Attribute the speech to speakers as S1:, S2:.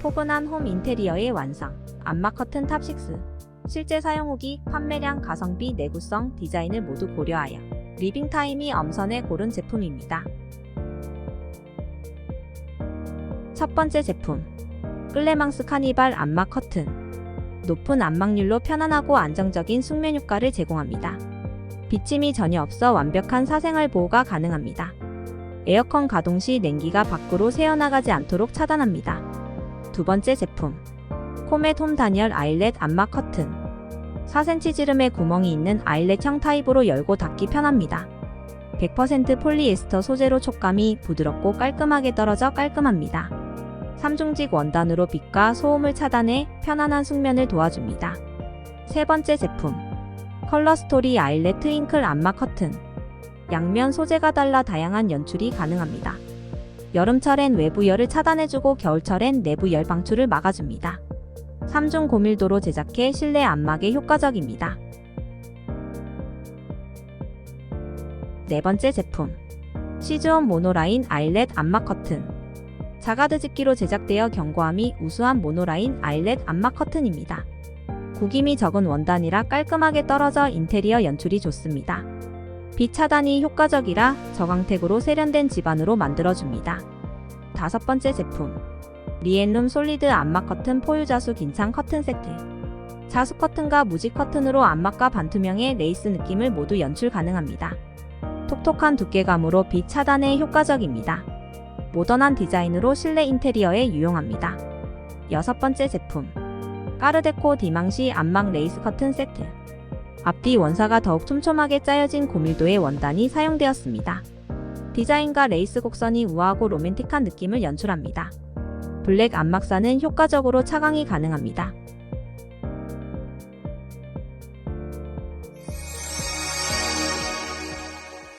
S1: 포근한 홈 인테리어의 완성. 안마 커튼 탑6. 실제 사용 후기, 판매량, 가성비, 내구성, 디자인을 모두 고려하여 리빙 타임이 엄선해 고른 제품입니다. 첫 번째 제품. 끌레망스 카니발 안마 커튼. 높은 안막률로 편안하고 안정적인 숙면 효과를 제공합니다. 비침이 전혀 없어 완벽한 사생활 보호가 가능합니다. 에어컨 가동 시 냉기가 밖으로 새어나가지 않도록 차단합니다. 두 번째 제품. 코멧 홈 다니엘 아일렛 안마 커튼. 4cm 지름의 구멍이 있는 아일렛형 타입으로 열고 닫기 편합니다. 100% 폴리에스터 소재로 촉감이 부드럽고 깔끔하게 떨어져 깔끔합니다. 3중직 원단으로 빛과 소음을 차단해 편안한 숙면을 도와줍니다. 세 번째 제품. 컬러 스토리 아일렛 트윙클 안마 커튼. 양면 소재가 달라 다양한 연출이 가능합니다. 여름철엔 외부 열을 차단해주고 겨울철엔 내부 열 방출을 막아줍니다. 3중 고밀도로 제작해 실내 안막에 효과적입니다. 네 번째 제품. 시즈온 모노라인 아일렛 안막 커튼. 자가드집기로 제작되어 견고함이 우수한 모노라인 아일렛 안막 커튼입니다. 구김이 적은 원단이라 깔끔하게 떨어져 인테리어 연출이 좋습니다. 빛 차단이 효과적이라 저광택으로 세련된 집안으로 만들어줍니다. 다섯 번째 제품. 리엔룸 솔리드 안막 커튼 포유자수 긴창 커튼 세트. 자수 커튼과 무지 커튼으로 안막과 반투명의 레이스 느낌을 모두 연출 가능합니다. 톡톡한 두께감으로 빛 차단에 효과적입니다. 모던한 디자인으로 실내 인테리어에 유용합니다. 여섯 번째 제품. 까르데코 디망시 안막 레이스 커튼 세트. 앞뒤 원사가 더욱 촘촘하게 짜여진 고밀도의 원단이 사용되었습니다. 디자인과 레이스 곡선이 우아하고 로맨틱한 느낌을 연출합니다. 블랙 안막사는 효과적으로 차광이 가능합니다.